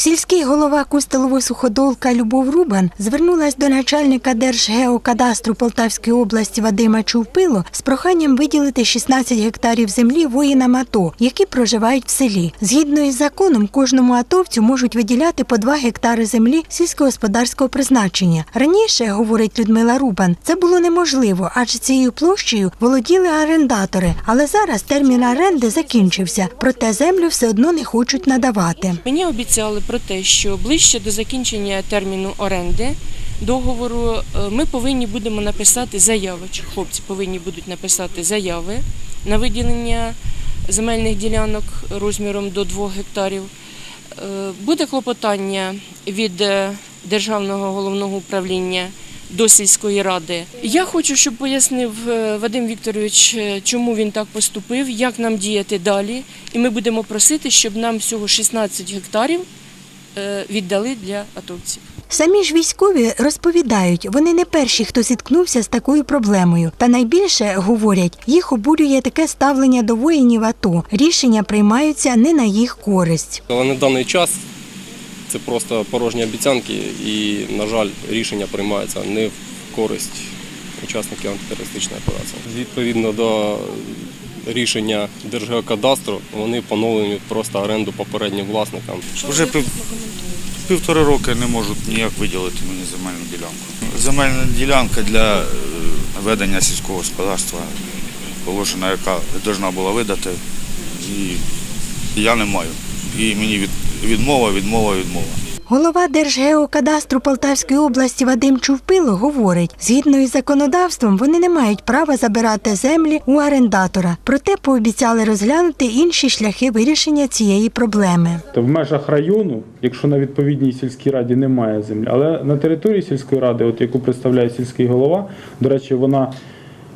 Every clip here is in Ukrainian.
Сільський голова Кустелової суходолка Любов Рубан звернулась до начальника Держгеокадастру Полтавської області Вадима Чувпило з проханням виділити 16 гектарів землі воїнам АТО, які проживають в селі. Згідно із законом, кожному атовцю можуть виділяти по 2 гектари землі сільськогосподарського призначення. Раніше, говорить Людмила Рубан, це було неможливо, адже цією площею володіли орендатори. Але зараз термін оренди закінчився, проте землю все одно не хочуть надавати. Мені обіцяли про те, що ближче до закінчення терміну оренди договору е, ми повинні будемо написати заяви, чи хлопці повинні будуть написати заяви на виділення земельних ділянок розміром до 2 гектарів. Е, Буде клопотання від е, Державного головного управління до сільської ради. Я хочу, щоб пояснив Вадим Вікторович, чому він так поступив, як нам діяти далі. І ми будемо просити, щоб нам всього 16 гектарів віддали для атовців. Самі ж військові розповідають, вони не перші, хто зіткнувся з такою проблемою. Та найбільше говорять, їх обурює таке ставлення до воїнів АТО. Рішення приймаються не на їх користь. Але на даний час це просто порожні обіцянки і, на жаль, рішення приймаються не в користь учасників антитерористичної операції. Відповідно до рішення Держгеокадастру, вони поновлюють просто оренду попереднім власникам. Вже пів, півтори роки не можуть ніяк виділити мені земельну ділянку. Земельна ділянка для е, ведення сільського господарства, положена, яка повинна була видати, і я не маю. І мені від, відмова, відмова, відмова. Голова Держгеокадастру Полтавської області Вадим Чувпило говорить, згідно із законодавством, вони не мають права забирати землі у орендатора. Проте пообіцяли розглянути інші шляхи вирішення цієї проблеми. В межах району, якщо на відповідній сільській раді немає землі, але на території сільської ради, от яку представляє сільський голова, до речі, вона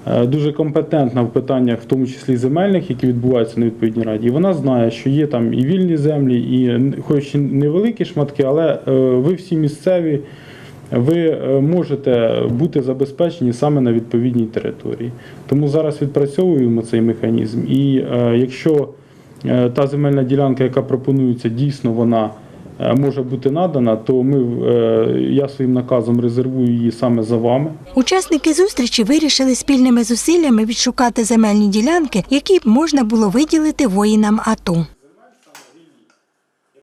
дуже компетентна в питаннях, в тому числі земельних, які відбуваються на відповідній раді. Вона знає, що є там і вільні землі, і хоч і невеликі шматки, але е, ви всі місцеві. Ви е, можете бути забезпечені саме на відповідній території. Тому зараз відпрацьовуємо цей механізм. І е, якщо е, та земельна ділянка, яка пропонується, дійсно вона е, може бути надана, то ми, е, я своїм наказом резервую її саме за вами. Учасники зустрічі вирішили спільними зусиллями відшукати земельні ділянки, які б можна було виділити воїнам АТО.